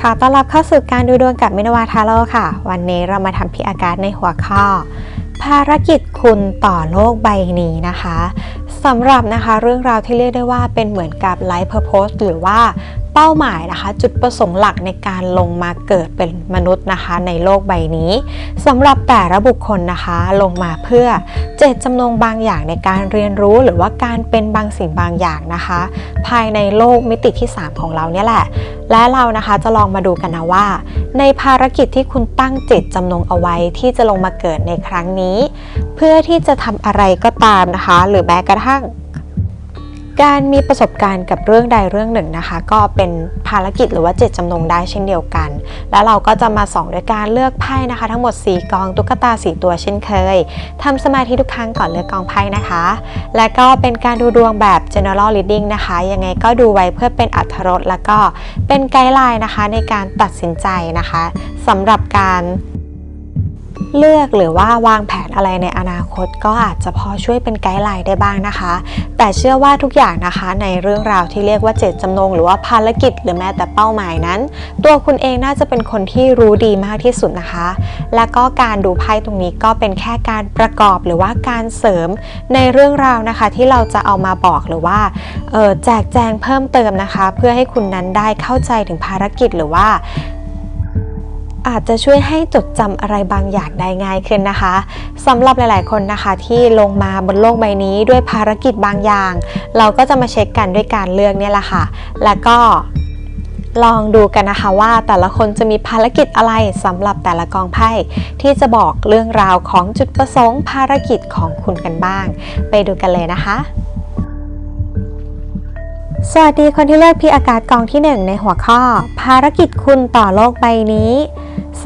ค่ะต้อนรับเข้าสู่การดูดวงกับมินวาทาโร่ค่ะ วันนี้เรามาทำพิอาการในหัวข้อ ภารกิจคุณต่อโลกใบนี้นะคะสำหรับนะคะเรื่องราวที่เรียกได้ว่าเป็นเหมือนกับไลฟ์เพอร์โพสหรือว่า เป้าหมายนะคะ จุดประสงค์หลักในการลงมาเกิดเป็นมนุษย์นะคะ ในโลกใบนี้สำหรับแต่ละบุคคลนะคะ ลงมาเพื่อเจตจำนงบางอย่างในการเรียนรู้หรือว่าการเป็นบางสิ่งบางอย่างนะคะ ภายในโลกมิติที่ 3 ของเราเนี่ยแหละ และเรานะคะจะลองมาดูกันนะว่า ในภารกิจที่คุณตั้งเจตจำนงเอาไว้ที่จะลงมาเกิดในครั้งนี้ เพื่อที่จะทำอะไรก็ตามนะคะ หรือแม้กระทั่ง การมีประสบการณ์กับเรื่องใดเรื่องหนึ่งนะคะ ก็เป็นภารกิจหรือว่าเจตจำนงได้เช่นเดียวกัน แล้วเราก็จะมาส่องด้วยการเลือกไพ่นะคะ ทั้งหมด 4 กองตุ๊กตา 4 ตัวเช่นเคยทำสมาธิทุกครั้งก่อนเลือกกองไพ่นะคะ และก็เป็นการดูดวงแบบ general reading นะคะ ยังไงก็ดูไว้เพื่อเป็นอัธรสแล้วก็เป็นไกด์ไลน์นะคะในการตัดสินใจนะคะสำหรับการ เลือกหรือว่าวางแผนอะไรในอนาคต ก็อาจจะพอช่วยเป็นไกด์ไลน์ได้บ้างนะคะ แต่เชื่อว่าทุกอย่างนะคะในเรื่องราวที่เรียกว่าเจตจำนง หรือว่าภารกิจ หรือแม้แต่เป้าหมายนั้น ตัวคุณเองน่าจะเป็นคนที่รู้ดีมากที่สุดนะคะ และก็การดูไพ่ตรงนี้ก็เป็นแค่การประกอบหรือว่าการเสริมในเรื่องราวนะคะ ที่เราจะเอามาบอกหรือว่าแจกแจงเพิ่มเติมนะคะ เพื่อให้คุณนั้นได้เข้าใจถึงภารกิจหรือว่า อาจจะช่วยให้จดจำอะไรบางอย่างได้ง่ายขึ้นนะคะสำหรับหลาย ๆ คนนะคะ ที่ลงมาบนโลกใบนี้ด้วยภารกิจบางอย่าง เราก็จะมาเช็คกันด้วยการเลือกเนี่ยแหละค่ะ แล้วก็ลองดูกันนะคะว่าแต่ละคนจะมีภารกิจอะไรสำหรับแต่ละกองไพ่ที่จะบอกเรื่องราวของจุดประสงค์ภารกิจของคุณกันบ้าง ไปดูกันเลยนะคะ สวัสดีคนที่เลือกพีอากาศกองที่ 1 ในหัวข้อ ภารกิจคุณต่อโลกใบนี้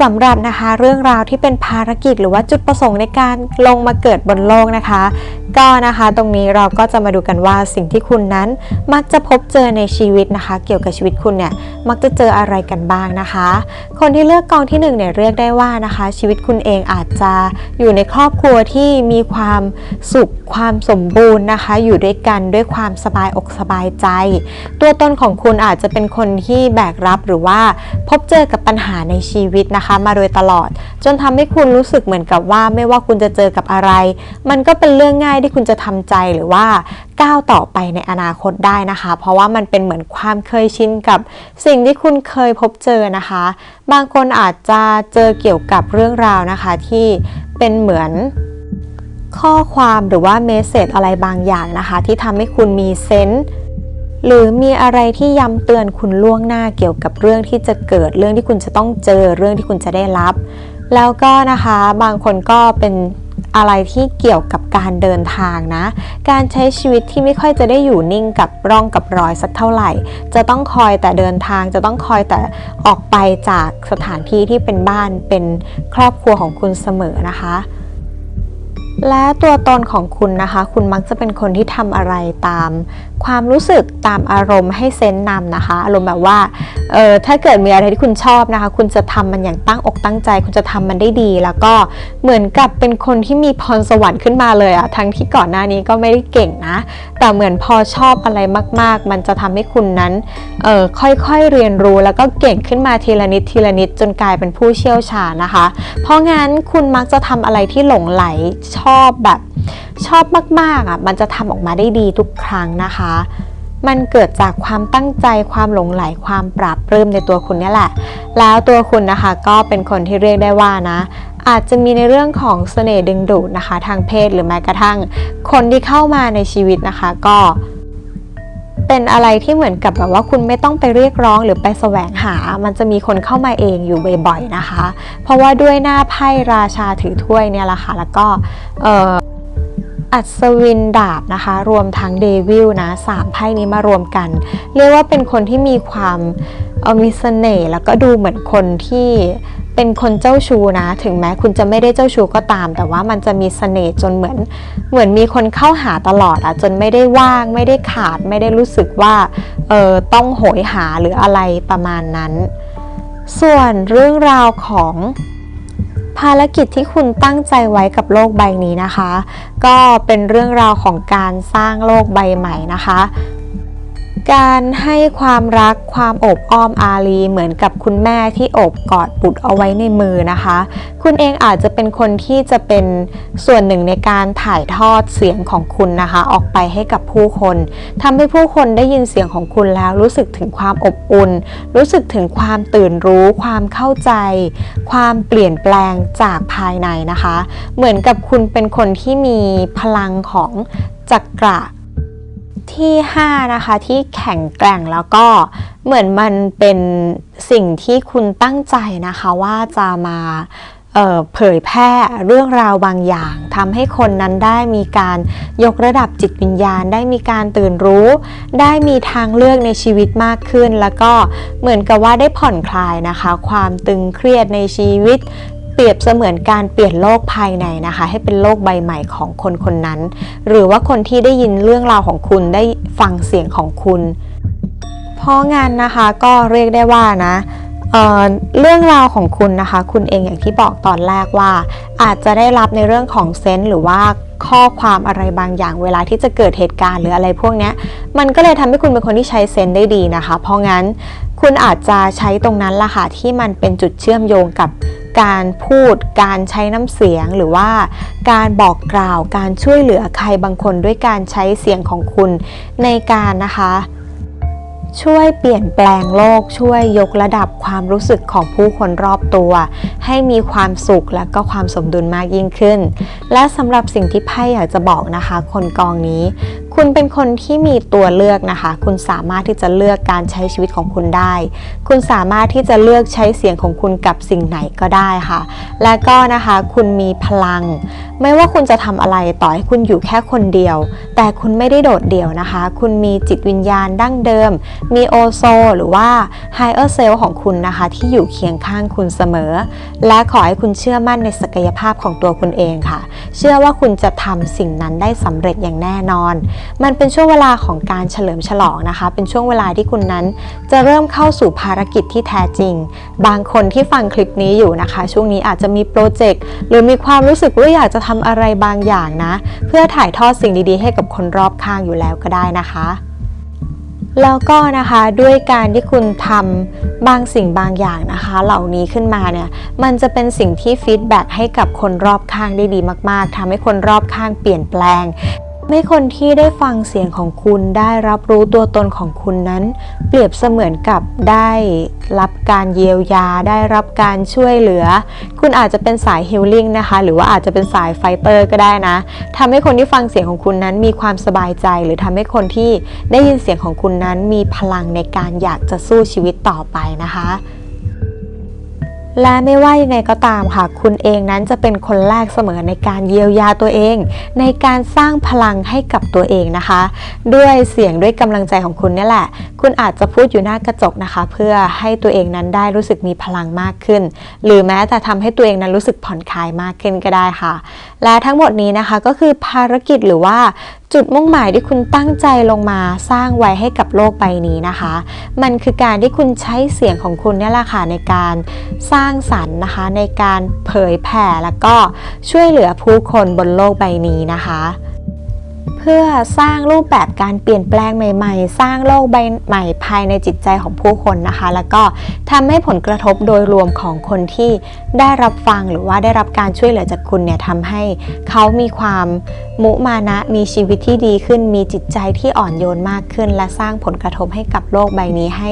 สำหรับนะคะเรื่องราวที่เป็นภารกิจหรือว่าจุดประสงค์ในการลงมาเกิดบนโลกนะคะ ก็นะคะตรงนี้เราก็จะมาดูกันว่าสิ่งที่คุณนั้น มักจะพบเจอในชีวิตนะคะ เกี่ยวกับชีวิตคุณเนี่ยมักจะเจออะไรกันบ้างนะคะ คนที่เลือกกองที่1เนี่ยเรียกได้ว่านะคะ ชีวิตคุณเองอาจจะอยู่ในครอบครัวที่มีความสุขความสมบูรณ์นะคะ อยู่ด้วยกันด้วยความสบายอกสบายใจตัวตนของคุณอาจจะเป็นคนที่แบกรับหรือว่าพบเจอกับปัญหาในชีวิตนะคะ มาโดยตลอด จนทำให้คุณรู้สึกเหมือนกับว่าไม่ว่าคุณจะเจอกับอะไร มันก็เป็นเรื่องง่ายที่คุณจะทำใจหรือว่าก้าวต่อไปในอนาคตได้นะคะ เพราะว่ามันเป็นเหมือนความเคยชินกับสิ่งที่คุณเคยพบเจอนะคะ บางคนอาจจะเจอเกี่ยวกับเรื่องราวนะคะที่เป็นเหมือนข้อความหรือว่าเมสเซจอะไรบางอย่างนะคะ ที่ทำให้คุณมีเซนส์ หรือมีอะไรที่ย้ำเตือนคุณล่วงหน้าเกี่ยวกับเรื่องที่จะเกิดเรื่องที่คุณจะต้องเจอเรื่องที่คุณจะได้รับ แล้วก็นะคะบางคนก็เป็นอะไรที่เกี่ยวกับการเดินทางนะ การใช้ชีวิตที่ไม่ค่อยจะได้อยู่นิ่งกับร่องกับรอยสักเท่าไหร่ จะต้องคอยแต่เดินทาง จะต้องคอยแต่ออกไปจากสถานที่ที่เป็นบ้านเป็นครอบครัวของคุณเสมอนะคะ และตัวตนของคุณนะคะ คุณมักจะเป็นคนที่ทำอะไรตาม ความรู้สึกตามอารมณ์ให้เซนนำนะคะ อารมณ์แบบว่าเออถ้าเกิดมีอะไรที่คุณชอบนะคะ คุณจะทำมันอย่างตั้งอกตั้งใจ คุณจะทำมันได้ดี แล้วก็เหมือนกับเป็นคนที่มีพรสวรรค์ขึ้นมาเลยอะทั้งที่ก่อนหน้านี้ก็ไม่ได้เก่งนะ แต่เหมือนพอชอบอะไรมาก ๆ มันจะทำให้คุณนั้นเออค่อยๆเรียนรู้แล้วก็เก่งขึ้นมาทีละนิดทีละนิดจนกลายเป็นผู้เชี่ยวชาญนะคะ เพราะงั้นคุณมักจะทำอะไรที่หลงไหลชอบแบบชอบมากๆอะมันจะทำออกมาได้ดีทุกครั้งนะคะ มันเกิดจากความตั้งใจความหลงไหลความปราบปลื้มในตัวคุณนี่แหละ แล้วตัวคุณนะคะก็เป็นคนที่เรียกได้ว่านะ อาจจะมีในเรื่องของเสน่ห์ดึงดูดนะคะ ทางเพศหรือแม้กระทั่ง คนที่เข้ามาในชีวิตนะคะ ก็เป็นอะไรที่เหมือนกับแบบว่าคุณไม่ต้องไปเรียกร้องหรือไปแสวงหา มันจะมีคนเข้ามาเองอยู่บ่อยๆนะคะ เพราะว่าด้วยหน้าไพ่ราชาถือถ้วยเนี่ยแหละค่ะแล้วก็เอัศวินดาบนะคะ รวมทั้งเดวิลนะสามไพ่นี้มารวมกัน เรียกว่าเป็นคนที่มีความเอ่อมีเสน่ห์แล้วก็ดูเหมือนคนที่ เป็นคนเจ้าชู้นะ ถึงแม้คุณจะไม่ได้เจ้าชู้ก็ตาม แต่ว่ามันจะมีเสน่ห์จนเหมือน เหมือนมีคนเข้าหาตลอดอะจนไม่ได้ว่าง ไม่ได้ขาด ไม่ได้รู้สึกว่าเออต้องโหยหาหรืออะไรประมาณนั้น ส่วนเรื่องราวของภารกิจที่คุณตั้งใจไว้กับโลกใบนี้นะคะ ก็เป็นเรื่องราวของการสร้างโลกใบใหม่นะคะ การให้ความรักความอบอ้อมอารีเหมือนกับคุณแม่ที่อบกอดบุตรเอาไว้ในมือนะคะ คุณเองอาจจะเป็นคนที่จะเป็นส่วนหนึ่งในการถ่ายทอดเสียงของคุณนะคะ ออกไปให้กับผู้คนทำให้ผู้คนได้ยินเสียงของคุณแล้ว รู้สึกถึงความอบอุ่น รู้สึกถึงความตื่นรู้ ความเข้าใจ ความเปลี่ยนแปลงจากภายในนะคะ เหมือนกับคุณเป็นคนที่มีพลังของจักระ ที่ 5 นะคะ ที่แข็งแกร่งแล้วก็เหมือนมันเป็นสิ่งที่คุณตั้งใจนะคะว่าจะมาเอ่อเผยแพร่เรื่องราวบางอย่างทำให้คนนั้นได้มีการยกระดับจิตวิญญาณ ได้มีการตื่นรู้ ได้มีทางเลือกในชีวิตมากขึ้น แล้วก็เหมือนกับว่าได้ผ่อนคลายนะคะ ความตึงเครียดในชีวิต เปรียบเสมือนการเปลี่ยนโลกภายในนะคะ ให้เป็นโลกใบใหม่ของคนคนนั้น หรือว่าคนที่ได้ยินเรื่องราวของคุณได้ฟังเสียงของคุณ เพราะงานนะคะก็เรียกได้ว่านะเเรื่องราวของคุณนะคะ คุณเองอย่างที่บอกตอนแรกว่า อาจจะได้รับในเรื่องของเซนส์หรือว่าข้อความอะไรบางอย่างเวลาที่จะเกิดเหตุการณ์หรืออะไรพวกนี้มันก็เลยทำให้คุณเป็นคนที่ใช้เซนส์ได้ดีนะคะ เพราะงั้นคุณอาจจะใช้ตรงนั้นละค่ะที่มันเป็นจุดเชื่อมโยงกับ การพูด การใช้น้ำเสียงหรือว่า การบอกกล่าวการช่วยเหลือใครบางคนด้วยการใช้เสียงของคุณในการนะคะ ช่วยเปลี่ยนแปลงโลกช่วยยกระดับความรู้สึกของผู้คนรอบตัว ให้มีความสุขและก็ความสมดุลมากยิ่งขึ้น และสำหรับสิ่งที่ไพ่อยากจะบอกนะคะ คนกองนี้ คุณเป็นคนที่มีตัวเลือกนะคะ คุณสามารถที่จะเลือกการใช้ชีวิตของคุณได้ คุณสามารถที่จะเลือกใช้เสียงของคุณกับสิ่งไหนก็ได้ค่ะ และก็นะคะคุณมีพลัง ไม่ว่าคุณจะทำอะไรต่อให้คุณอยู่แค่คนเดียว แต่คุณไม่ได้โดดเดี่ยวนะคะ คุณมีจิตวิญญาณดั้งเดิม มีโอโซ หรือว่า Higher Self ของคุณนะคะ ที่อยู่เคียงข้างคุณเสมอ และขอให้คุณเชื่อมั่นในศักยภาพของตัวคุณเองค่ะ เชื่อว่าคุณจะทำสิ่งนั้นได้สำเร็จอย่างแน่นอนมันเป็นช่วงเวลาของการเฉลิมฉลองนะคะ เป็นช่วงเวลาที่คุณนั้น จะเริ่มเข้าสู่ภารกิจที่แท้จริง บางคนที่ฟังคลิปนี้อยู่นะคะ ช่วงนี้อาจจะมีโปรเจกต์หรือมีความรู้สึกว่าอยากจะทำอะไรบางอย่างนะ เพื่อถ่ายทอดสิ่งดีๆ ให้กับคนรอบข้างอยู่แล้วก็ได้นะคะแล้วก็นะคะด้วยการที่คุณทำบางสิ่งบางอย่างนะคะ เหล่านี้ขึ้นมาเนี่ยมันจะเป็นสิ่งที่ฟีดแบ็กให้กับคนรอบข้างได้ดีมาก ๆทำให้คนรอบข้างเปลี่ยนแปลง ไม่คนที่ได้ฟังเสียงของคุณได้รับรู้ตัวตนของคุณนั้น เปรียบเสมือนกับได้รับการเยียวยา ได้รับการช่วยเหลือ คุณอาจจะเป็นสายฮิลลิ่งนะคะ หรือว่าอาจจะเป็นสายไฟเตอร์ก็ได้นะทำให้คนที่ฟังเสียงของคุณนั้นมีความสบายใจ หรือทำให้คนที่ได้ยินเสียงของคุณนั้นมีพลังในการอยากจะสู้ชีวิตต่อไปนะคะ และไม่ว่ายังไงก็ตามค่ะ คุณเองนั้นจะเป็นคนแรกเสมอในการเยียวยาตัวเอง ในการสร้างพลังให้กับตัวเองนะคะ ด้วยเสียงด้วยกำลังใจของคุณนี่แหละ คุณอาจจะพูดอยู่หน้ากระจกนะคะ เพื่อให้ตัวเองนั้นได้รู้สึกมีพลังมากขึ้น หรือแม้แต่ทำให้ตัวเองนั้นรู้สึกผ่อนคลายมากขึ้นก็ได้ค่ะ และทั้งหมดนี้นะคะก็คือภารกิจหรือว่า จุดมุ่งหมายที่คุณตั้งใจลงมาสร้างไว้ให้กับโลกใบนี้นะคะ มันคือการที่คุณใช้เสียงของคุณเนี่ยแหละค่ะในการสร้างสรรค์นะคะ ในการเผยแผ่แล้วก็ช่วยเหลือผู้คนบนโลกใบนี้นะคะ เพื่อสร้างรูปแบบการเปลี่ยนแปลงใหม่ๆ สร้างโลกใบใหม่ภายในจิตใจของผู้คนนะคะ แล้วก็ทำให้ผลกระทบโดยรวมของคนที่ได้รับฟังหรือว่าได้รับการช่วยเหลือจากคุณเนี่ยทำให้เขามีความมุมานะมีชีวิตที่ดีขึ้น มีจิตใจที่อ่อนโยนมากขึ้น และสร้างผลกระทบให้กับโลกใบนี้ให้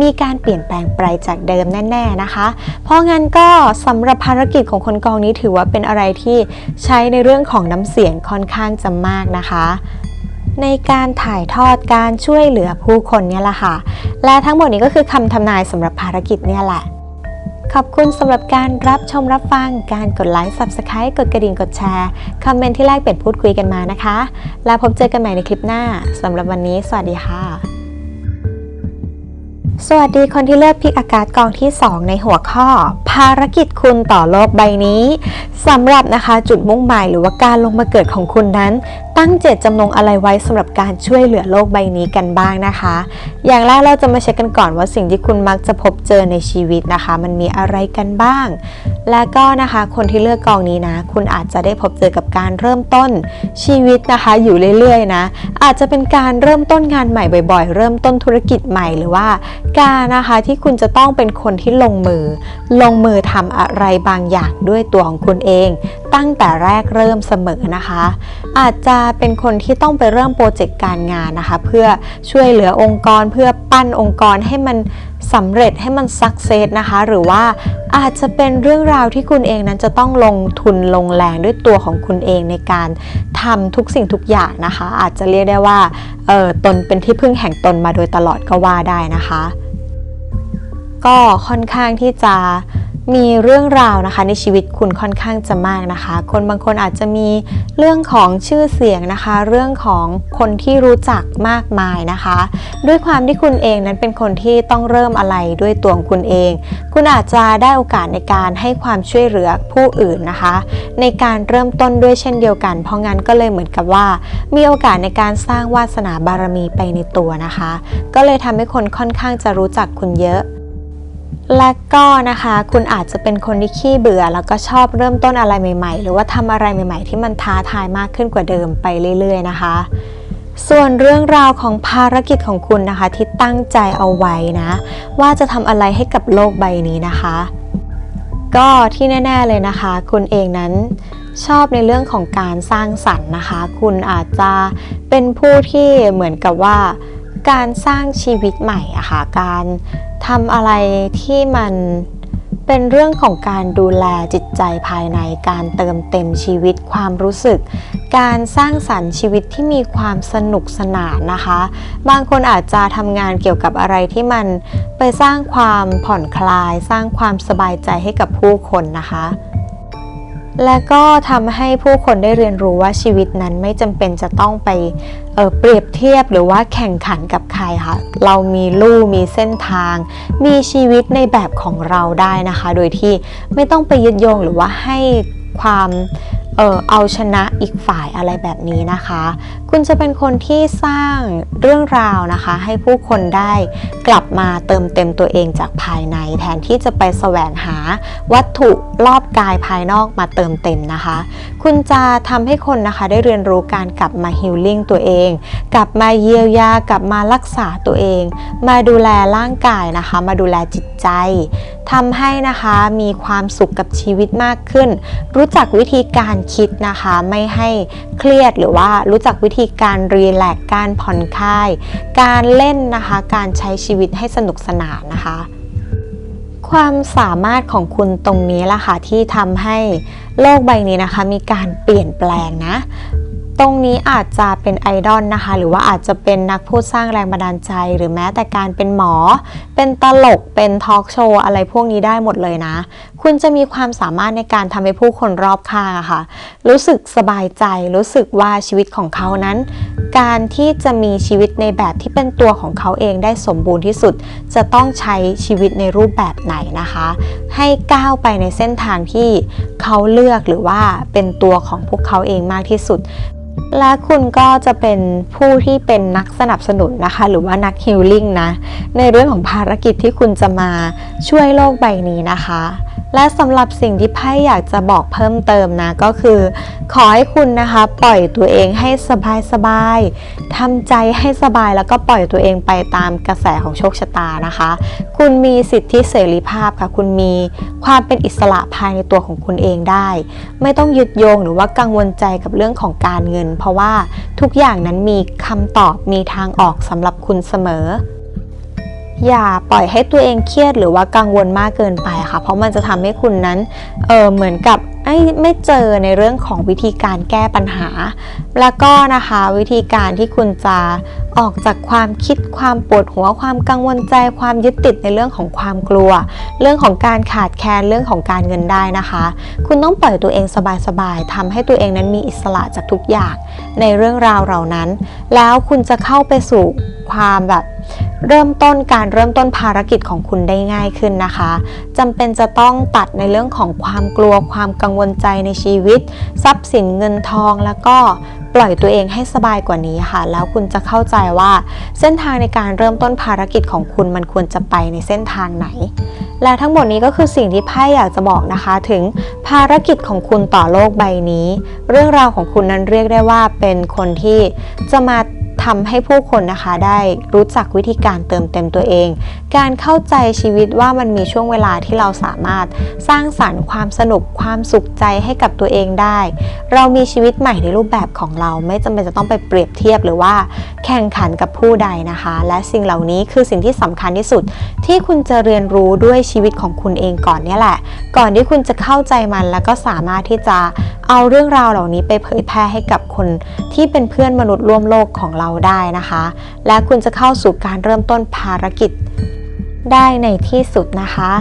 มีการเปลี่ยนแปลงไปจากเดิมแน่ ๆนะคะ เพราะงั้นก็สำหรับภารกิจของคนกองนี้ถือว่าเป็นอะไรที่ใช้ในเรื่องของน้ำเสียงค่อนข้างจะมากนะคะในการถ่ายทอดการช่วยเหลือผู้คนเนี่ยแหละค่ะ และทั้งหมดนี้ก็คือคำทำนายสำหรับภารกิจเนี่ยแหละ ขอบคุณสำหรับการรับชมรับฟัง การกดไลค์ Subscribe กดกระดิ่งกดแชร์ คอมเมนต์ที่แลกเปลี่ยนพูดคุยกันมานะคะ แล้วพบเจอกันใหม่ในคลิปหน้าสำหรับวันนี้ สวัสดีค่ะ สวัสดีคนที่เลือกพิกอากาศกองที่ 2 ในหัวข้อ ภารกิจคุณต่อโลกใบนี้สำหรับนะคะจุดมุ่งหมายหรือว่าการลงมาเกิดของคุณนั้น ตั้งเจตจำนงอะไรไว้สำหรับการช่วยเหลือโลกใบนี้กันบ้างนะคะ อย่างแรกเราจะมาเช็คกันก่อนว่าสิ่งที่คุณมักจะพบเจอในชีวิตนะคะ มันมีอะไรกันบ้าง และก็นะคะคนที่เลือกกองนี้นะ คุณอาจจะได้พบเจอกับการเริ่มต้นชีวิตนะคะ อยู่เรื่อยๆนะ อาจจะเป็นการเริ่มต้นงานใหม่บ่อย ๆ เริ่มต้นธุรกิจใหม่หรือว่าการนะคะที่คุณจะต้องเป็นคนที่ลงมือ ลงมือทำอะไรบางอย่างด้วยตัวของคุณเอง ตั้งแต่แรกเริ่มเสมอนะคะ อาจจะเป็นคนที่ต้องไปเริ่มโปรเจกต์การงานนะคะ เพื่อช่วยเหลือองค์กร เพื่อปั้นองค์กรให้มันสำเร็จให้มันสักเซสนะคะ หรือว่าอาจจะเป็นเรื่องราวที่คุณเองนั้นจะต้องลงทุนลงแรงด้วยตัวของคุณเองในการทำทุกสิ่งทุกอย่างนะคะ อาจจะเรียกได้ว่าเออตนเป็นที่พึ่งแห่งตนมาโดยตลอดก็ว่าได้นะคะ ก็ค่อนข้างที่จะมีเรื่องราวนะคะ ในชีวิตคุณค่อนข้างจะมากนะคะ คนบางคนอาจจะมีเรื่องของชื่อเสียงนะคะ เรื่องของคนที่รู้จักมากมายนะคะ ด้วยความที่คุณเองนั้นเป็นคนที่ต้องเริ่มอะไรด้วยตัวของคุณเอง คุณอาจจะได้โอกาสในการให้ความช่วยเหลือผู้อื่นนะคะ ในการเริ่มต้นด้วยเช่นเดียวกัน เพราะงั้นก็เลยเหมือนกับว่า มีโอกาสในการสร้างวาสนาบารมีไปในตัวนะคะ ก็เลยทำให้คนค่อนข้างจะรู้จักคุณเยอะ และก็นะคะคุณอาจจะเป็นคนที่ขี้เบื่อ แล้วก็ชอบเริ่มต้นอะไรใหม่ ๆ หรือว่าทำอะไรใหม่ ๆ ที่มันท้าทายมากขึ้นกว่าเดิมไปเรื่อย ๆ นะคะ ส่วนเรื่องราวของภารกิจของคุณนะคะ ที่ตั้งใจเอาไว้นะ ว่าจะทำอะไรให้กับโลกใบนี้นะคะ ก็ที่แน่ ๆ เลยนะคะ คุณเองนั้นชอบในเรื่องของการสร้างสรรค์นะคะ คุณอาจจะเป็นผู้ที่เหมือนกับว่า การสร้างชีวิตใหม่อะค่ะการทำอะไรที่มันเป็นเรื่องของการดูแลจิตใจภายในการเติมเต็มชีวิตความรู้สึก การสร้างสรรค์ชีวิตที่มีความสนุกสนานนะคะ บางคนอาจจะทำงานเกี่ยวกับอะไรที่มันไปสร้างความผ่อนคลาย สร้างความสบายใจให้กับผู้คนนะคะ และก็ทำให้ผู้คนได้เรียนรู้ว่าชีวิตนั้นไม่จำเป็นจะต้องไปเเปรียบเทียบหรือว่าแข่งขันกับใครค่ะ เรามีลู่มีเส้นทาง มีชีวิตในแบบของเราได้นะคะ โดยที่ไม่ต้องไปยึดโยงหรือว่าให้ความ เออเอาชนะอีกฝ่ายอะไรแบบนี้นะคะ คุณจะเป็นคนที่สร้างเรื่องราวนะคะ ให้ผู้คนได้กลับมาเติมเต็มตัวเองจากภายใน แทนที่จะไปแสวงหาวัตถุรอบกายภายนอกมาเติมเต็มนะคะ คุณจะทำให้คนนะคะได้เรียนรู้การกลับมาฮิลลิ่งตัวเอง กลับมาเยียวยากลับมารักษาตัวเอง มาดูแลร่างกายนะคะ มาดูแลจิตใจทำให้นะคะมีความสุขกับชีวิตมากขึ้น รู้จักวิธีการคิดนะคะ ไม่ให้เครียดหรือว่ารู้จักวิธีการรีแลกซ์การผ่อนคลาย การเล่นนะคะ การใช้ชีวิตให้สนุกสนานนะคะ ความสามารถของคุณตรงนี้ล่ะค่ะที่ทำให้โลกใบนี้นะคะ มีการเปลี่ยนแปลงนะ ตรงนี้อาจจะเป็นไอดอลนะคะ หรือว่าอาจจะเป็นนักพูดสร้างแรงบันดาลใจ หรือแม้แต่การเป็นหมอ เป็นตลกเป็นทอล์กโชว์อะไรพวกนี้ได้หมดเลยนะ คุณจะมีความสามารถในการทำให้ผู้คนรอบข้างะค่ะ รู้สึกสบายใจ รู้สึกว่าชีวิตของเขานั้น การที่จะมีชีวิตในแบบที่เป็นตัวของเขาเองได้สมบูรณ์ที่สุด จะต้องใช้ชีวิตในรูปแบบไหนนะคะ ให้ก้าวไปในเส้นทางที่เขาเลือกหรือว่าเป็นตัวของพวกเขาเองมากที่สุด และคุณก็จะเป็นผู้ที่เป็นนักสนับสนุนนะคะ หรือว่านักฮิลลิ่งนะ ในเรื่องของภารกิจที่คุณจะมาช่วยโลกใบนี้นะคะ และสำหรับสิ่งที่ไพ่อยากจะบอกเพิ่มเติมนะก็คือ ขอให้คุณนะคะปล่อยตัวเองให้สบายสบายๆทำใจให้สบายแล้วก็ปล่อยตัวเองไปตามกระแสของโชคชะตานะคะ คุณมีสิทธิเสรีภาพค่ะ คุณมีความเป็นอิสระภายในตัวของคุณเองได้ ไม่ต้องยึดโยงหรือว่ากังวลใจกับเรื่องของการเงิน เพราะว่าทุกอย่างนั้นมีคำตอบมีทางออกสำหรับคุณเสมอ อย่าปล่อยให้ตัวเองเครียดหรือว่ากังวลมากเกินไปค่ะ เพราะมันจะทำให้คุณนั้นเออเหมือนกับไอ้ไม่เจอในเรื่องของวิธีการแก้ปัญหา แล้วก็นะคะวิธีการที่คุณจะออกจากความคิดความปวดหัวความกังวลใจความยึดติดในเรื่องของความกลัว เรื่องของการขาดแคลนเรื่องของการเงินได้นะคะ คุณต้องปล่อยตัวเองสบายๆทำให้ตัวเองนั้นมีอิสระจากทุกอย่างในเรื่องราวเหล่านั้น แล้วคุณจะเข้าไปสู่ ความแบบเริ่มต้นการเริ่มต้นภารกิจของคุณได้ง่ายขึ้นนะคะจำเป็นจะต้องตัดในเรื่องของความกลัวความกังวลใจในชีวิต ทรัพย์สินเงินทองแล้วก็ปล่อยตัวเองให้สบายกว่านี้ค่ะ แล้วคุณจะเข้าใจว่า เส้นทางในการเริ่มต้นภารกิจของคุณมันควรจะไปในเส้นทางไหน และทั้งหมดนี้ก็คือสิ่งที่ไพ่อยากจะบอกนะคะ ถึงภารกิจของคุณต่อโลกใบนี้ เรื่องราวของคุณนั้นเรียกได้ว่าเป็นคนที่จะมา ทำให้ผู้คนนะคะได้รู้จักวิธีการเติมเต็มตัวเอง การเข้าใจชีวิตว่ามันมีช่วงเวลาที่เราสามารถสร้างสรรค์ความสนุกความสุขใจให้กับตัวเองได้ เรามีชีวิตใหม่ในรูปแบบของเราไม่จำเป็นจะต้องไปเปรียบเทียบหรือว่าแข่งขันกับผู้ใดนะคะ และสิ่งเหล่านี้คือสิ่งที่สำคัญที่สุด ที่คุณจะเรียนรู้ด้วยชีวิตของคุณเองก่อนเนี่ยแหละ ก่อนที่คุณจะเข้าใจมันแล้วก็สามารถที่จะเอาเรื่องราวเหล่านี้ไปเผยแพร่ให้กับคนที่เป็นเพื่อนมนุษย์ร่วมโลกของเราได้นะคะ และคุณจะเข้าสู่การเริ่มต้นภารกิจได้ในที่สุดนะคะ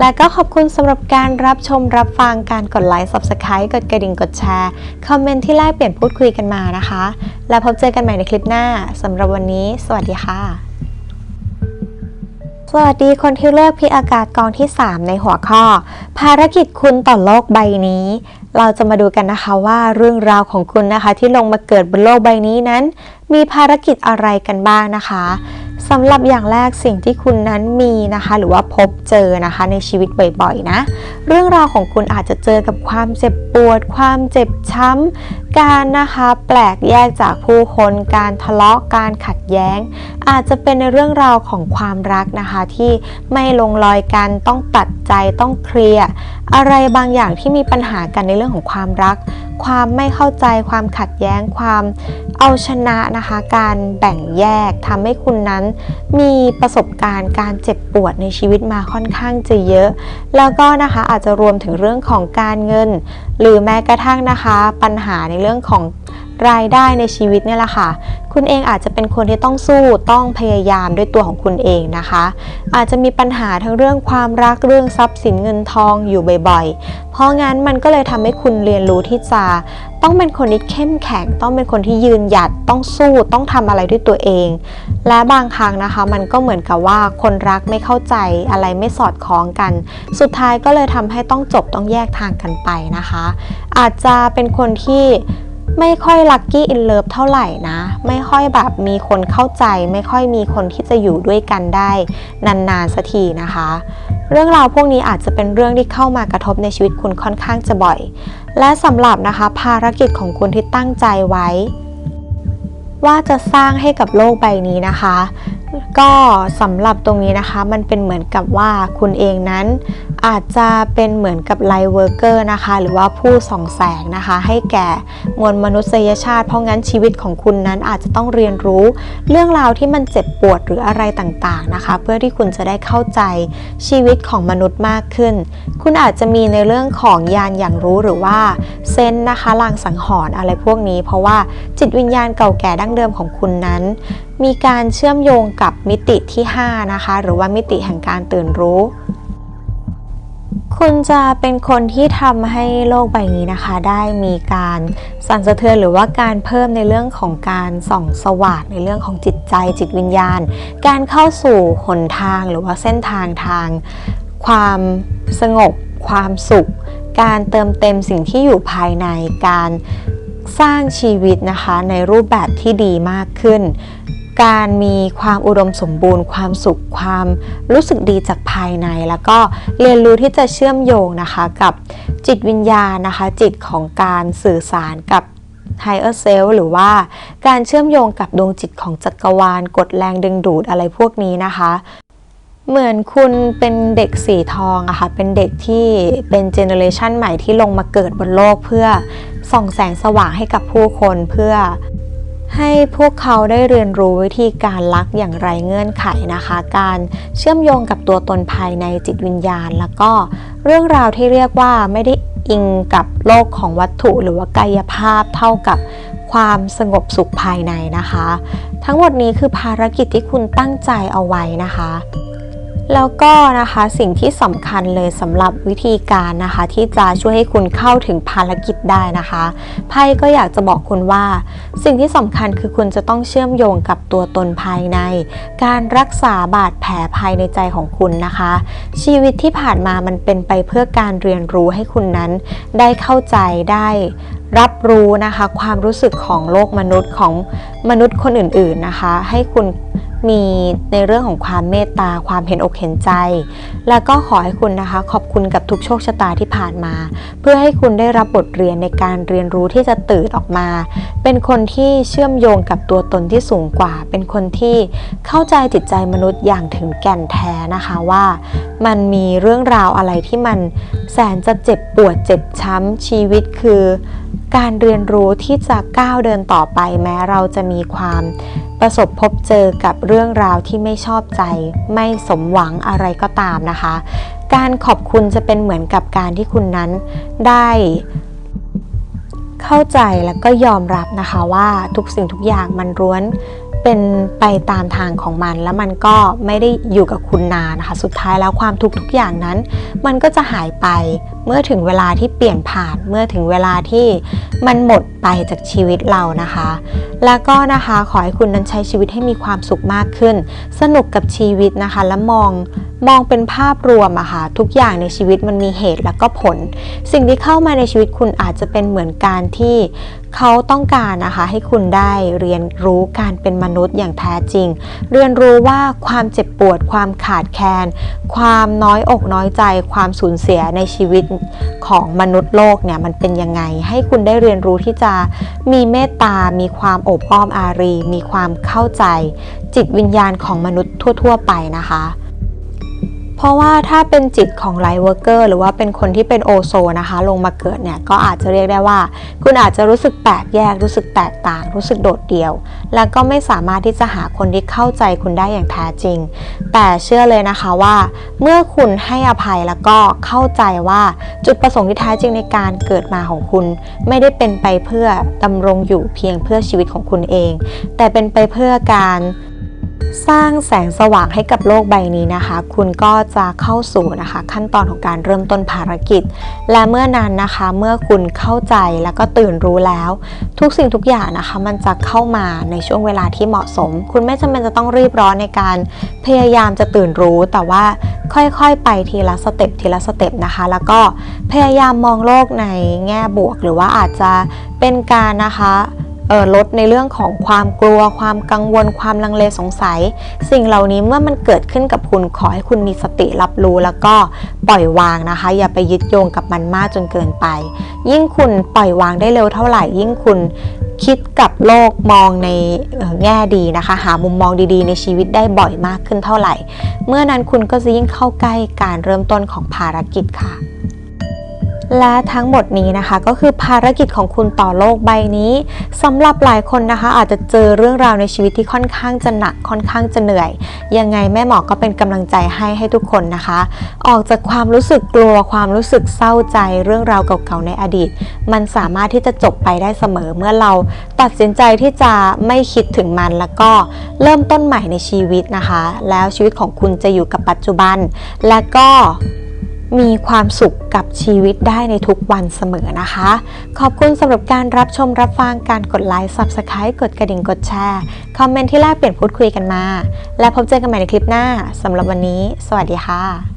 และก็ขอบคุณสำหรับการรับชมรับฟังการกดไลค์ Subscribe กดกระดิ่งกดแชร์ คอมเมนต์ที่แลกเปลี่ยนพูดคุยกันมานะคะ และพบเจอกันใหม่ในคลิปหน้าสำหรับวันนี้ สวัสดีค่ะ สวัสดีคนที่เลือกพิอากาศกองที่ 3 ในหัวข้อ ภารกิจคุณต่อโลกใบนี้ เราจะมาดูกันนะคะว่าเรื่องราวของคุณนะคะที่ลงมาเกิดบนโลกใบนี้นั้น มีภารกิจอะไรกันบ้างนะคะ สำหรับอย่างแรกสิ่งที่คุณนั้นมีนะคะ หรือว่าพบเจอนะคะในชีวิตบ่อยๆนะ เรื่องราวของคุณอาจจะเจอกับความเจ็บปวด ความเจ็บช้ำ การนะคะแปลกแยกจากผู้คนการทะเลาะการขัดแย้ง อาจจะเป็นในเรื่องราวของความรักนะคะ ที่ไม่ลงรอยกันต้องตัดใจต้องเคลียร์อะไรบางอย่างที่มีปัญหากันในเรื่องของความรักความไม่เข้าใจความขัดแย้งความเอาชนะนะคะ การแบ่งแยกทำให้คุณนั้นมีประสบการณ์การเจ็บปวดในชีวิตมาค่อนข้างจะเยอะ แล้วก็นะคะอาจจะรวมถึงเรื่องของการเงิน หรือแม้กระทั่งนะคะ ปัญหาในเรื่องของรายได้ในชีวิตเนี่ยแหละค่ะ คุณเองอาจจะเป็นคนที่ต้องสู้ต้องพยายามด้วยตัวของคุณเองนะคะ อาจจะมีปัญหาทั้งเรื่องความรักเรื่องทรัพย์สินเงินทองอยู่บ่อยๆ เพราะงั้นมันก็เลยทำให้คุณเรียนรู้ที่จะต้องเป็นคนที่เข้มแข็ง ต้องเป็นคนที่ยืนหยัดต้องสู้ต้องทำอะไรด้วยตัวเอง และบางครั้งนะคะ มันก็เหมือนกับว่าคนรักไม่เข้าใจอะไรไม่สอดคล้องกัน สุดท้ายก็เลยทำให้ต้องจบต้องแยกทางกันไปนะคะ อาจจะเป็นคนที่ ไม่ค่อยลัคกี้อินเลิฟเท่าไหร่นะ ไม่ค่อยแบบมีคนเข้าใจ ไม่ค่อยมีคนที่จะอยู่ด้วยกันได้ นานๆสักทีนะคะ เรื่องราวพวกนี้อาจจะเป็นเรื่องที่เข้ามากระทบในชีวิตคุณค่อนข้างจะบ่อย และสำหรับนะคะ ภารกิจของคุณที่ตั้งใจไว้ ว่าจะสร้างให้กับโลกใบนี้นะคะก็สำหรับตรงนี้นะคะมันเป็นเหมือนกับว่าคุณเองนั้น อาจจะเป็นเหมือนกับไลเวิร์กเกอร์นะคะ หรือว่าผู้ส่องแสงนะคะ ให้แก่มวลมนุษยชาติ เพราะงั้นชีวิตของคุณนั้นอาจจะต้องเรียนรู้เรื่องราวที่มันเจ็บปวดหรืออะไรต่างๆนะคะ เพื่อที่คุณจะได้เข้าใจชีวิตของมนุษย์มากขึ้น คุณอาจจะมีในเรื่องของยานอย่างรู้หรือว่าเซนนะคะลางสังหรณ์อะไรพวกนี้ เพราะว่าจิตวิญญาณเก่าแก่ดั้งเดิมของคุณนั้นมีการเชื่อมโยงกับมิติที่ 5 นะคะ หรือว่ามิติแห่งการตื่นรู้ คุณจะเป็นคนที่ทำให้โลกใบนี้นะคะ ได้มีการสั่นสะเทือนหรือว่าการเพิ่มในเรื่องของการส่องสว่างในเรื่องของจิตใจจิตวิญญาณ การเข้าสู่หนทางหรือว่าเส้นทางทาง ความสงบ ความสุข การเติมเต็มสิ่งที่อยู่ภายในการสร้างชีวิตนะคะในรูปแบบที่ดีมากขึ้น การมีความอุดมสมบูรณ์ ความสุขความรู้สึกดีจากภายใน แล้วก็เรียนรู้ที่จะเชื่อมโยงนะคะกับจิตวิญญาณนะคะ จิตของการสื่อสารกับ higher self หรือว่าการเชื่อมโยงกับดวงจิตของจักรวาลกดแรงดึงดูดอะไรพวกนี้นะคะ เหมือนคุณเป็นเด็กสีทองอะค่ะเป็นเด็กที่เป็นเจเนอเรชันใหม่ที่ลงมาเกิดบนโลกเพื่อส่องแสงสว่างให้กับผู้คนเพื่อ ให้พวกเขาได้เรียนรู้วิธีการรักอย่างไรเงื่อนไขนะคะ การเชื่อมโยงกับตัวตนภายในจิตวิญญาณ แล้วก็เรื่องราวที่เรียกว่าไม่ได้อิงกับโลกของวัตถุหรือว่ากายภาพเท่ากับความสงบสุขภายในนะคะ ทั้งหมดนี้คือภารกิจที่คุณตั้งใจเอาไว้นะคะ แล้วก็นะคะสิ่งที่สำคัญเลยสำหรับวิธีการนะคะ ที่จะช่วยให้คุณเข้าถึงภารกิจได้นะคะไพ่ก็อยากจะบอกคุณว่า สิ่งที่สำคัญคือคุณจะต้องเชื่อมโยงกับตัวตนภายใน การรักษาบาดแผลภายในใจของคุณนะคะ ชีวิตที่ผ่านมามันเป็นไปเพื่อการเรียนรู้ให้คุณนั้น ได้เข้าใจได้รับรู้นะคะ ความรู้สึกของโลกมนุษย์ของมนุษย์คนอื่นๆนะคะ ให้คุณ มีในเรื่องของความเมตตาความเห็นอกเห็นใจ แล้วก็ขอให้คุณนะคะ ขอบคุณกับทุกโชคชะตาที่ผ่านมา เพื่อให้คุณได้รับบทเรียนในการเรียนรู้ที่จะตื่นออกมา เป็นคนที่เชื่อมโยงกับตัวตนที่สูงกว่า เป็นคนที่เข้าใจจิตใจมนุษย์อย่างถึงแก่นแท้นะคะว่า มันมีเรื่องราวอะไรที่มันแสนจะเจ็บปวดเจ็บช้ำชีวิตคือ การเรียนรู้ที่จะก้าวเดินต่อไปแม้เราจะมีความประสบพบเจอกับเรื่องราวที่ไม่ชอบใจ ไม่สมหวังอะไรก็ตามนะคะ การขอบคุณจะเป็นเหมือนกับการที่คุณนั้นได้เข้าใจแล้วก็ยอมรับนะคะว่าทุกสิ่งทุกอย่างมันร้วนเป็นไปตามทางของมัน แล้วมันก็ไม่ได้อยู่กับคุณนานนะคะ สุดท้ายแล้วความทุกข์ทุกอย่างนั้น มันก็จะหายไป เมื่อถึงเวลาที่เปลี่ยนผ่านเมื่อถึงเวลาที่มันหมดไปจากชีวิตเรานะคะ แล้วก็นะคะขอให้คุณนั้นใช้ชีวิตให้มีความสุขมากขึ้น สนุกกับชีวิตนะคะ และมองมองเป็นภาพรวมอะค่ะทุกอย่างในชีวิตมันมีเหตุแล้วก็ผล สิ่งที่เข้ามาในชีวิตคุณอาจจะเป็นเหมือนการที่เขาต้องการนะคะให้คุณได้เรียนรู้การเป็นมนุษย์อย่างแท้จริง เรียนรู้ว่าความเจ็บปวด ความขาดแคลนความน้อยอกน้อยใจ ความสูญเสียในชีวิตของมนุษย์โลกเนี่ยมันเป็นยังไง ให้คุณได้เรียนรู้ที่จะมีเมตตา มีความโอบอ้อมอารี มีความเข้าใจ จิตวิญญาณของมนุษย์ทั่ว ๆ ไปนะคะ ราะว่าถ้าเป็นจิตของไลท์เวอร์กเกอร์หรือว่าเป็นคนที่เป็นโอโซนะคะ ลงมาเกิดเนี่ยก็อาจจะเรียกได้ว่า คุณอาจจะรู้สึกแปลกแยก รู้สึกแตกต่าง รู้สึกโดดเดี่ยว แล้วก็ไม่สามารถที่จะหาคนที่เข้าใจคุณได้อย่างแท้จริง แต่เชื่อเลยนะคะว่า เมื่อคุณให้อภัยแล้วก็เข้าใจว่าจุดประสงค์ที่แท้จริงในการเกิดมาของคุณ ไม่ได้เป็นไปเพื่อดำรงอยู่เพียงเพื่อชีวิตของคุณเอง แต่เป็นไปเพื่อการ สร้างแสงสว่างให้กับโลกใบนี้นะคะ คุณก็จะเข้าสู่นะคะ ขั้นตอนของการเริ่มต้นภารกิจ และเมื่อนั้นนะคะ เมื่อคุณเข้าใจแล้วก็ตื่นรู้แล้ว ทุกสิ่งทุกอย่างนะคะ มันจะเข้ามาในช่วงเวลาที่เหมาะสม คุณไม่จำเป็นจะต้องรีบร้อนในการพยายามจะตื่นรู้แต่ว่าค่อยๆ ไปทีละสเต็ปทีละสเต็ปนะคะ แล้วก็พยายามมองโลกในแง่บวก หรือว่าอาจจะเป็นการนะคะ ลดในเรื่องของความกลัว ความกังวล ความลังเลสงสัย สิ่งเหล่านี้เมื่อมันเกิดขึ้นกับคุณขอให้คุณมีสติรับรู้แล้วก็ปล่อยวางนะคะ อย่าไปยึดโยงกับมันมากจนเกินไป ยิ่งคุณปล่อยวางได้เร็วเท่าไหร่ ยิ่งคุณคิดกับโลกมองในแง่ดีนะคะ หามุมมองดีๆ ในชีวิตได้บ่อยมากขึ้นเท่าไหร่ เมื่อนั้นคุณก็จะยิ่งเข้าใกล้การเริ่มต้นของภารกิจค่ะ และทั้งหมดนี้นะคะ ก็คือภารกิจของคุณต่อโลกใบนี้สำหรับหลายคนนะคะ อาจจะเจอเรื่องราวในชีวิตที่ค่อนข้างจะหนักค่อนข้างจะเหนื่อย ยังไงแม่หมอก็เป็นกำลังใจให้ให้ทุกคนนะคะ ออกจากความรู้สึกกลัวความรู้สึกเศร้าใจเรื่องราวเก่าๆในอดีต มันสามารถที่จะจบไปได้เสมอเมื่อเราตัดสินใจที่จะไม่คิดถึงมันแล้วก็เริ่มต้นใหม่ในชีวิตนะคะ แล้วชีวิตของคุณจะอยู่กับปัจจุบัน และก็ มีความสุขกับชีวิตได้ในทุกวันเสมอนะคะ ขอบคุณสำหรับการรับชมรับฟังการกดไลค์ Subscribe กดกระดิ่งกดแชร์ คอมเมนต์ที่แลกเปลี่ยนพูดคุยกันมา และพบเจอกันใหม่ในคลิปหน้าสำหรับวันนี้ สวัสดีค่ะ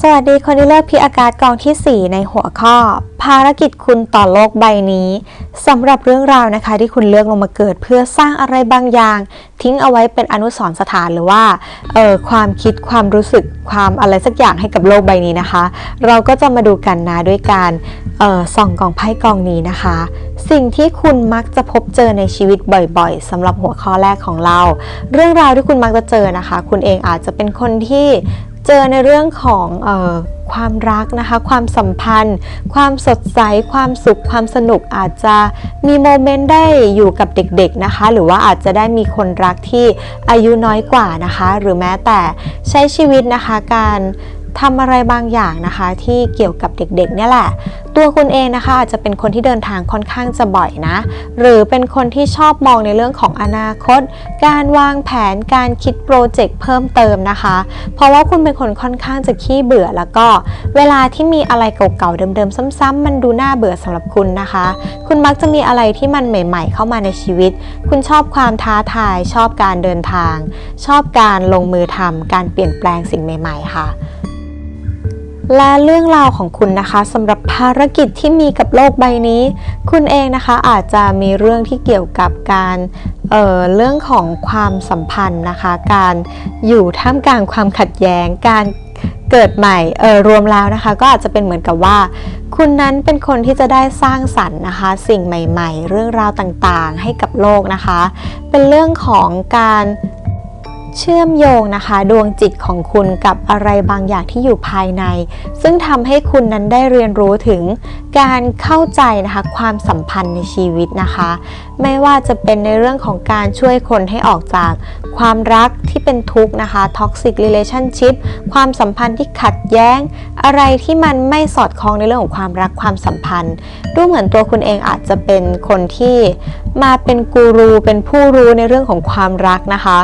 สวัสดีคนที่เลือกพิอากาศกองทีสี่ 4 ในหัวข้อ ภารกิจคุณต่อโลกใบนี้สำหรับเรื่องราวนะคะที่คุณเลือกลงมาเกิด เพื่อสร้างอะไรบางอย่าง ทิ้งเอาไว้เป็นอนุสรณ์สถานหรือว่าเอ่อความคิดความรู้สึกความอะไรสักอย่างให้กับโลกใบนี้นะคะ เราก็จะมาดูกันนะด้วยการเออส่องกองไพ่กองนี้นะคะ สิ่งที่คุณมักจะพบเจอในชีวิตบ่อยๆสำหรับหัวข้อแรกของเรา เรื่องราวที่คุณมักจะเจอนะคะ คุณเองอาจจะเป็นคนที่ เจอในเรื่องของออความรักนะคะ ความสัมพันธ์ ความสดใส ความสุข ความสนุกอาจจะมีโมเมนต์ได้อยู่กับเด็กๆนะคะ หรือว่าอาจจะได้มีคนรักที่อายุน้อยกว่านะคะ หรือแม้แต่ใช้ชีวิตนะคะการ ทำอะไรบางอย่างนะคะที่เกี่ยวกับเด็กๆเนี่ยแหละ ตัวคุณเองนะคะอาจจะเป็นคนที่เดินทางค่อนข้างจะบ่อยนะ หรือเป็นคนที่ชอบมองในเรื่องของอนาคต การวางแผนการคิดโปรเจกต์เพิ่มเติมนะคะ เพราะว่าคุณเป็นคนค่อนข้างจะขี้เบื่อแล้วก็ เวลาที่มีอะไรเก่าๆเดิมๆ ซ้ำๆมันดูน่าเบื่อสำหรับคุณนะคะ คุณมักจะมีอะไรที่มันใหม่ ๆ เข้ามาในชีวิต คุณชอบความท้าทาย ชอบการเดินทาง ชอบการลงมือทำการเปลี่ยนแปลงสิ่งใหม่ ๆ ค่ะ และเรื่องราวของคุณนะคะสำหรับภารกิจที่มีกับโลกใบนี้ คุณเองนะคะอาจจะมีเรื่องที่เกี่ยวกับการเออเรื่องของความสัมพันธ์นะคะ การอยู่ท่ามกลางความขัดแย้ง การเกิดใหม่เออรวมแล้วนะคะ ก็อาจจะเป็นเหมือนกับว่า คุณนั้นเป็นคนที่จะได้สร้างสรรค์นะคะ สิ่งใหม่ ๆ เรื่องราวต่างๆ ให้กับโลกนะคะ เป็นเรื่องของการ เชื่อมโยงนะคะ ดวงจิตของคุณกับอะไรบางอย่างที่อยู่ภายใน ซึ่งทำให้คุณนั้นได้เรียนรู้ถึงการเข้าใจนะคะความสัมพันธ์ในชีวิตนะคะ ไม่ว่าจะเป็นในเรื่องของการช่วยคนให้ออกจากความรักที่เป็นทุกข์นะคะ toxic relationship ความสัมพันธ์ที่ขัดแย้ง อะไรที่มันไม่สอดคล้องในเรื่องของความรักความสัมพันธ์ ดูเหมือนตัวคุณเองอาจจะเป็นคนที่มาเป็นกูรูเป็นผู้รู้ในเรื่องของความรักนะคะ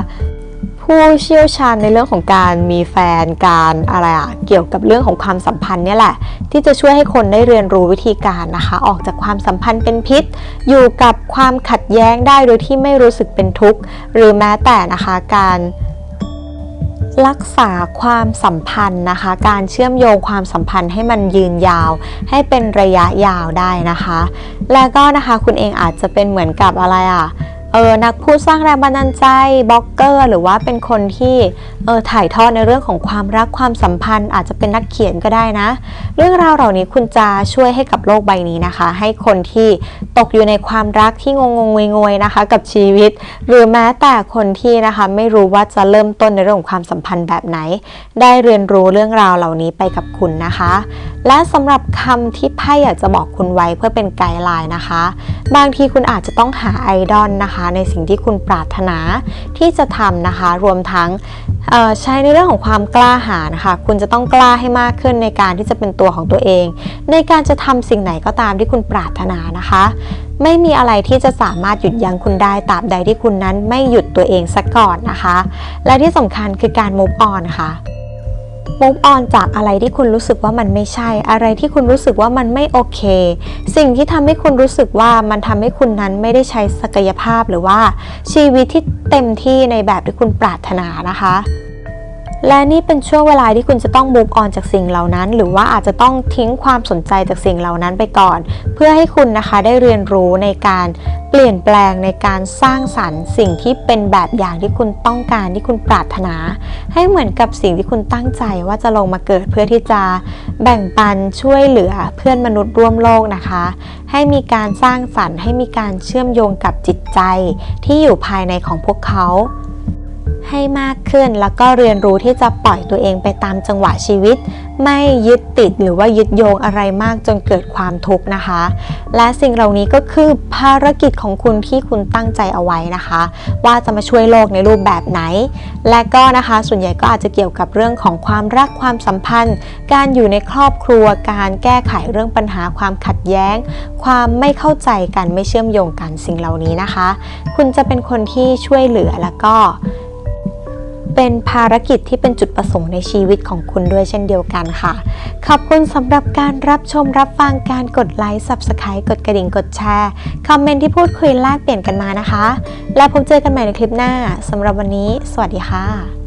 ผู้เชี่ยวชาญในเรื่องของการมีแฟนการอะไรอะเกี่ยวกับเรื่องของความสัมพันธ์เนี่ยแหละ ที่จะช่วยให้คนได้เรียนรู้วิธีการนะคะ ออกจากความสัมพันธ์เป็นพิษ อยู่กับความขัดแย้งได้โดยที่ไม่รู้สึกเป็นทุกข์ หรือแม้แต่นะคะการรักษาความสัมพันธ์นะคะ การเชื่อมโยงความสัมพันธ์ให้มันยืนยาว ให้เป็นระยะยาวได้นะคะ แล้วก็นะคะคุณเองอาจจะเป็นเหมือนกับอะไรอะ เออนักพูดสร้างแรงบันดาลใจบล็อกเกอร์ หรือว่าเป็นคนที่เออถ่ายทอดในเรื่องของความรักความสัมพันธ์ อาจจะเป็นนักเขียนก็ได้นะ เรื่องราวเหล่านี้คุณจะช่วยให้กับโลกใบนี้นะคะ ให้คนที่ตกอยู่ในความรักที่งงงงงวยๆนะคะ กับชีวิต หรือแม้แต่คนที่นะคะไม่รู้ว่าจะเริ่มต้นในเรื่องของความสัมพันธ์แบบไหน ได้เรียนรู้เรื่องราวเหล่านี้ไปกับคุณนะคะ และสำหรับคำที่ไพ่อยากจะบอกคุณไว้เพื่อเป็นไกด์ไลน์นะคะ บางทีคุณอาจจะต้องหาไอดอลนะคะในสิ่งที่คุณปรารถนาที่จะทำนะคะ รวมทั้งใช้ในเรื่องของความกล้าหาญนะคะคุณจะต้องกล้าให้มากขึ้นในการที่จะเป็นตัวของตัวเอง ในการจะทำสิ่งไหนก็ตามที่คุณปรารถนานะคะ ไม่มีอะไรที่จะสามารถหยุดยั้งคุณได้ตราบใดที่คุณนั้นไม่หยุดตัวเองซะก่อนนะคะ และที่สำคัญคือการ move on ค่ะ move on จากอะไรที่คุณรู้สึกว่ามันไม่ใช่ อะไรที่คุณรู้สึกว่ามันไม่โอเค สิ่งที่ทำให้คุณรู้สึกว่ามันทำให้คุณนั้นไม่ได้ใช้ศักยภาพหรือว่าชีวิตที่เต็มที่ในแบบที่คุณปรารถนานะคะ และนี่เป็นช่วงเวลาที่คุณจะต้อง move on จากสิ่งเหล่านั้น หรือว่าอาจจะต้องทิ้งความสนใจจากสิ่งเหล่านั้นไปก่อน เพื่อให้คุณนะคะได้เรียนรู้ในการเปลี่ยนแปลงในการสร้างสรรค์ สิ่งที่เป็นแบบอย่างที่คุณต้องการที่คุณปรารถนา ให้เหมือนกับสิ่งที่คุณตั้งใจว่าจะลงมาเกิดเพื่อที่จะแบ่งปันช่วยเหลือเพื่อนมนุษย์ร่วมโลกนะคะ ให้มีการสร้างสรรค์ ให้มีการเชื่อมโยงกับจิตใจ ที่อยู่ภายในของพวกเขา ให้มากขึ้น แล้วก็เรียนรู้ที่จะปล่อยตัวเองไปตามจังหวะชีวิต ไม่ยึดติดหรือว่ายึดโยงอะไรมากจนเกิดความทุกข์นะคะ และสิ่งเหล่านี้ก็คือภารกิจของคุณที่คุณตั้งใจเอาไว้นะคะ ว่าจะมาช่วยโลกในรูปแบบไหน และก็นะคะส่วนใหญ่ก็อาจจะเกี่ยวกับเรื่องของความรักความสัมพันธ์ การอยู่ในครอบครัวการแก้ไขเรื่องปัญหาความขัดแย้ง ความไม่เข้าใจกันไม่เชื่อมโยงกันสิ่งเหล่านี้นะคะ คุณจะเป็นคนที่ช่วยเหลือแล้วก็ เป็นภารกิจที่เป็นจุดประสงค์ในชีวิตของคุณด้วยเช่นเดียวกันค่ะ ขอบคุณสำหรับการรับชมรับฟังการกดไลค์ Subscribe กดกระดิ่งกดแชร์คอมเมนต์ที่พูดคุยแลกเปลี่ยนกันมานะคะ แล้วพบเจอกันใหม่ในคลิปหน้าสำหรับวันนี้ สวัสดีค่ะ